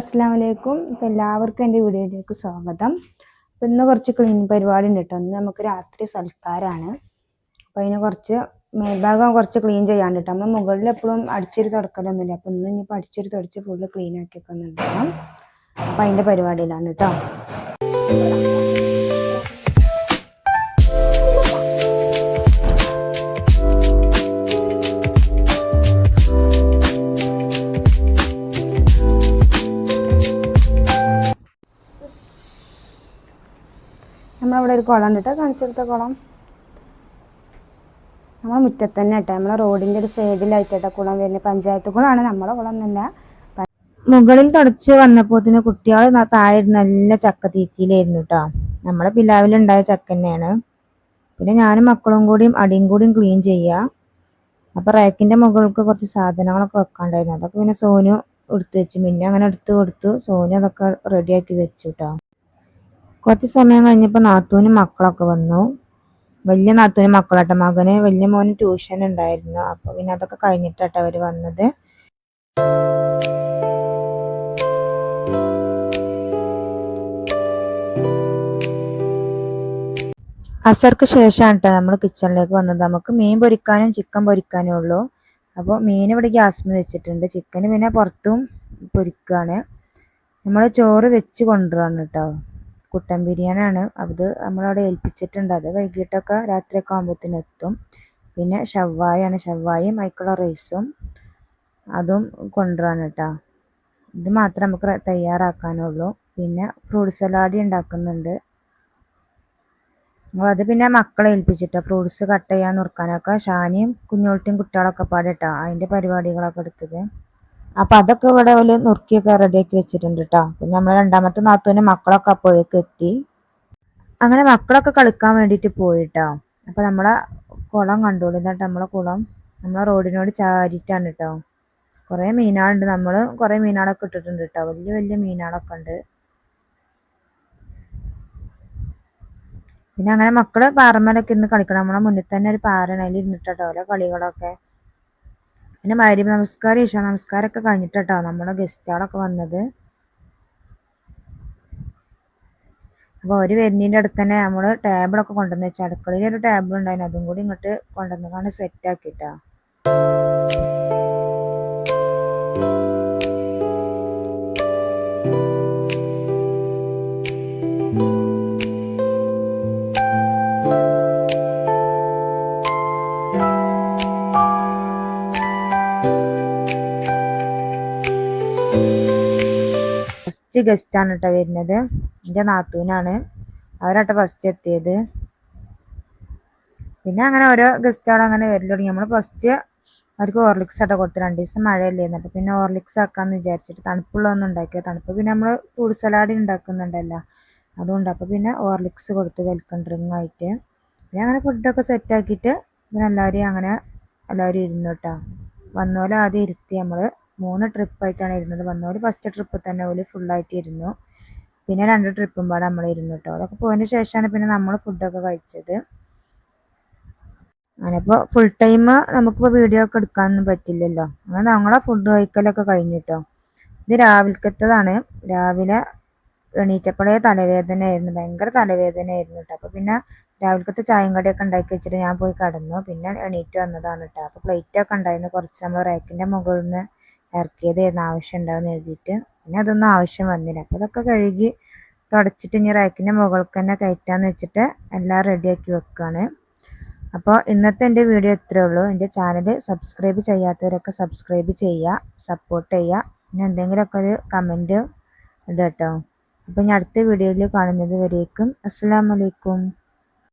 അസ്സാം വലൈക്കും ഇപ്പം എല്ലാവർക്കും എന്റെ വീഡിയോയിലേക്ക് സ്വാഗതം. അപ്പം ഇന്ന് കുറച്ച് ക്ലീൻ പരിപാടി ഉണ്ട് കേട്ടോ ഇന്ന് നമുക്ക് രാത്രി സൽക്കാരാണ്. അപ്പം അതിന് കുറച്ച് മേൽഭാഗം കുറച്ച് ക്ലീൻ ചെയ്യാണ്ട് കേട്ടോ നമ്മൾ മുകളിൽ എപ്പോഴും അടിച്ചൊരു തുടക്കലൊന്നുമില്ല. അപ്പം ഇന്ന് ഇനിയിപ്പോൾ അടിച്ചൊരു തുടച്ച് ഫുള്ള് ക്ലീൻ ആക്കിയൊക്കെ ഉണ്ടാക്കണം അപ്പം അതിന്റെ പരിപാടിയിലാണ് കേട്ടോ നമ്മളവിടെ ഒരു കുളം ഉണ്ട് കാണിച്ചെടുത്ത കുളം. നമ്മളെ മുറ്റത്ത് തന്നെ കേട്ടോ നമ്മളെ റോഡിന്റെ ഒരു സൈഡിലായിട്ട് കുളം വരുന്നത്. പഞ്ചായത്ത് കുളമാണ്. നമ്മളെ കുളം എന്നല്ല മുകളിൽ തുടച്ച് വന്നപ്പോത്തിന് കുട്ടികൾ താഴെ നല്ല ചക്ക തീറ്റിയിലായിരുന്നു കേട്ടോ നമ്മളെ പിലാവിലുണ്ടായ ചക്ക തന്നെയാണ്. പിന്നെ ഞാനും മക്കളും കൂടിയും അടിയും കൂടിയും ക്ലീൻ ചെയ്യുക അപ്പൊ റാക്കിന്റെ മുകൾക്ക് കുറച്ച് സാധനങ്ങളൊക്കെ വെക്കാണ്ടായിരുന്നു. അതൊക്കെ പിന്നെ സോനു എടുത്തു വെച്ചു. പിന്നെ അങ്ങനെ എടുത്ത് കൊടുത്തു. സോനു അതൊക്കെ റെഡിയാക്കി വെച്ചു കേട്ടോ കുറച്ച് സമയം കഴിഞ്ഞപ്പോൾ നാത്തൂനും മക്കളൊക്കെ വന്നു. വലിയ നാത്തൂനും മക്കളാട്ട മകന്. വലിയ മോന് ട്യൂഷൻ ഉണ്ടായിരുന്നു. അപ്പോൾ പിന്നെ അതൊക്കെ കഴിഞ്ഞിട്ടാട്ട അവർ വന്നത്. അസർക്ക് ശേഷമാണ് കേട്ടോ നമ്മൾ കിച്ചണിലേക്ക് വന്നത്. നമുക്ക് മീൻ പൊരിക്കാനും ചിക്കൻ പൊരിക്കാനും ഉള്ളൂ. അപ്പോൾ മീൻ ഇവിടെ ഗ്യാസ്മ വെച്ചിട്ടുണ്ട്. ചിക്കൻ പിന്നെ പുറത്തും പൊരിക്കുകയാണ് നമ്മൾ ചോറ് വെച്ച് കൊണ്ടുവരാണ് കേട്ടോ കുട്ടൻ ബിരിയാണിയാണ്. അത് നമ്മളവിടെ ഏൽപ്പിച്ചിട്ടുണ്ട്. അത് വൈകിട്ടൊക്കെ രാത്രിയൊക്കെ ആകുമ്പോഴത്തേന് എത്തും പിന്നെ ഷവായാണ് ഷവായും അതിക്കുള്ള റൈസും അതും കൊണ്ടുവരാണ് കേട്ടോ. ഇത് മാത്രം നമുക്ക് തയ്യാറാക്കാനുള്ളൂ. പിന്നെ ഫ്രൂട്ട് സലാഡ് ഉണ്ടാക്കുന്നുണ്ട്. അപ്പോൾ അത് പിന്നെ മക്കളെ ഏൽപ്പിച്ചിട്ടോ. ഫ്രൂട്ട്സ് കട്ട് ചെയ്യാൻ നുറുക്കാനൊക്കെ ഷാനിയും കുഞ്ഞോട്ടിയും കുട്ടികളൊക്കെ പാടിട്ടോ. അതിന്റെ പരിപാടികളൊക്കെ എടുത്തത്. അപ്പൊ അതൊക്കെ ഇവിടെ ഒരു നുറുക്കിയൊക്കെ റെഡിയാക്കി വെച്ചിട്ടുണ്ട് കേട്ടോ പിന്നെ നമ്മളെ രണ്ടാമത്തെ നാത്തൂന് മക്കളൊക്കെ അപ്പോഴേക്ക് എത്തി. അങ്ങനെ മക്കളൊക്കെ കളിക്കാൻ വേണ്ടിയിട്ട് പോയിട്ടോ അപ്പൊ നമ്മളെ കുളം കണ്ടോളൂ. എന്നിട്ട് നമ്മളെ കുളം നമ്മളെ റോഡിനോട് ചാരിട്ടാണ് കേട്ടോ കുറേ മീനാളുണ്ട്. നമ്മൾ കുറേ മീനാളൊക്കെ ഇട്ടിട്ടുണ്ട് കേട്ടോ വലിയ വലിയ മീനാളൊക്കെ ഉണ്ട്. പിന്നെ അങ്ങനെ മക്കൾ പാറമേലൊക്കെ ഇരുന്ന് കളിക്കണം. നമ്മളെ മുന്നിൽ തന്നെ ഒരു പാറണയിൽ ഇരുന്നിട്ടോ ഓരോ കളികളൊക്കെ. പിന്നെ മരി നമസ്കാരം ഈശോ നമസ്കാരമൊക്കെ കഴിഞ്ഞിട്ടോ നമ്മളെ ഗസ്റ്റുകളൊക്കെ വന്നത്. അപ്പോൾ ഒരു വരുന്നതിന്റെ അടുത്ത് തന്നെ നമ്മൾ ടേബിളൊക്കെ കൊണ്ടുവന്ന് വെച്ചാൽ അടുക്കളയിൽ ഒരു ടേബിൾ ഉണ്ടായിരുന്നു. അതും കൂടി ഇങ്ങോട്ട് കൊണ്ടുവന്ന് സെറ്റ് ആക്കിയിട്ടാ. ഫസ്റ്റ് ഗസ്റ്റ് ആണ് കേട്ടോ വരുന്നത്. എന്റെ നാത്തൂനാണ്. അവരാട്ടോ ഫസ്റ്റ് എത്തിയത്. പിന്നെ അങ്ങനെ ഓരോ ഗസ്റ്റുകൾ അങ്ങനെ വരൽ തുടങ്ങി. നമ്മൾ ഫസ്റ്റ് അവർക്ക് ഓർലിക്സ് ആട്ടോ കൊടുത്ത് രണ്ട് ദിവസം മഴയല്ലേ എന്നിട്ട് പിന്നെ ഓർലിക്സ് ആക്കാന്ന് വിചാരിച്ചിട്ട് തണുപ്പുള്ളതൊന്നും ഉണ്ടാക്കിയത് തണുപ്പ് പിന്നെ നമ്മൾ ഫ്രൂട്ട് സലാഡ് ഉണ്ടാക്കുന്നുണ്ടല്ലോ അതുകൊണ്ട് അപ്പോൾ പിന്നെ ഓർലിക്സ് കൊടുത്ത് വെൽക്കം ഡ്രിങ്ക് ആയിട്ട്. പിന്നെ അങ്ങനെ ഫുഡൊക്കെ സെറ്റ് ആക്കിയിട്ട് പിന്നെ എല്ലാവരെയും അങ്ങനെ എല്ലാവരും ഇരുന്നു കേട്ടോ വന്നോലെ ആദ്യം ഇരുത്തി നമ്മൾ മൂന്ന് ട്രിപ്പായിട്ടാണ് ഇരുന്നത്. വന്നോൽ ഫസ്റ്റ് ട്രിപ്പ് തന്നെ ഓൽ ഫുള്ളായിട്ട് ഇരുന്നു. പിന്നെ രണ്ട് ട്രിപ്പും പാടെ നമ്മൾ ഇരുന്നു കേട്ടോ അതൊക്കെ പോയതിന് ശേഷമാണ് പിന്നെ നമ്മൾ ഫുഡൊക്കെ കഴിച്ചത്. അങ്ങനെ ഇപ്പോൾ ഫുൾ ടൈം നമുക്കിപ്പോൾ വീഡിയോ ഒക്കെ എടുക്കാനൊന്നും പറ്റില്ലല്ലോ. അങ്ങനെ ഞങ്ങളെ ഫുഡ് കഴിക്കലൊക്കെ കഴിഞ്ഞിട്ടോ ഇത് രാവിലക്കത്തതാണ്. രാവിലെ എണീറ്റപ്പോഴേ തലവേദനയായിരുന്നു ഭയങ്കര തലവേദനയായിരുന്നു കേട്ടോ അപ്പോൾ പിന്നെ രാവിലത്തെ ചായയും കടിയൊക്കെ ഉണ്ടാക്കി വെച്ചിട്ട് ഞാൻ പോയി കടന്നു. പിന്നെ എണീറ്റ് വന്നതാണ് കേട്ടോ അപ്പോൾ പ്ലേറ്റൊക്കെ ഉണ്ടായിരുന്നു. കുറച്ച് നമ്മൾ റാക്കിന്റെ മുകളിൽ നിന്ന് ഇറക്കിയതായിരുന്നു ആവശ്യം ഉണ്ടാവുമെന്ന് എഴുതിയിട്ട്. പിന്നെ അതൊന്നും ആവശ്യം വന്നില്ല. അപ്പോൾ അതൊക്കെ കഴുകി തുടച്ചിട്ട് ഇനി റാക്കിന്റെ മുകൾക്ക് തന്നെ കയറ്റാന്ന് വെച്ചിട്ട് എല്ലാം റെഡിയാക്കി വെക്കുകയാണ് അപ്പോൾ ഇന്നത്തെ എന്റെ വീഡിയോ ഇത്രയേ ഉള്ളൂ. എന്റെ ചാനൽ സബ്സ്ക്രൈബ് ചെയ്യാത്തവരൊക്കെ സബ്സ്ക്രൈബ് ചെയ്യുക സപ്പോർട്ട് ചെയ്യുക. പിന്നെ എന്തെങ്കിലുമൊക്കെ ഒരു കമന്റ് ഇടുക കേട്ടോ. അപ്പോൾ ഞാൻ അടുത്ത വീഡിയോയിൽ കാണുന്നത് വരേക്കും. അസ്സാം വലൈക്കും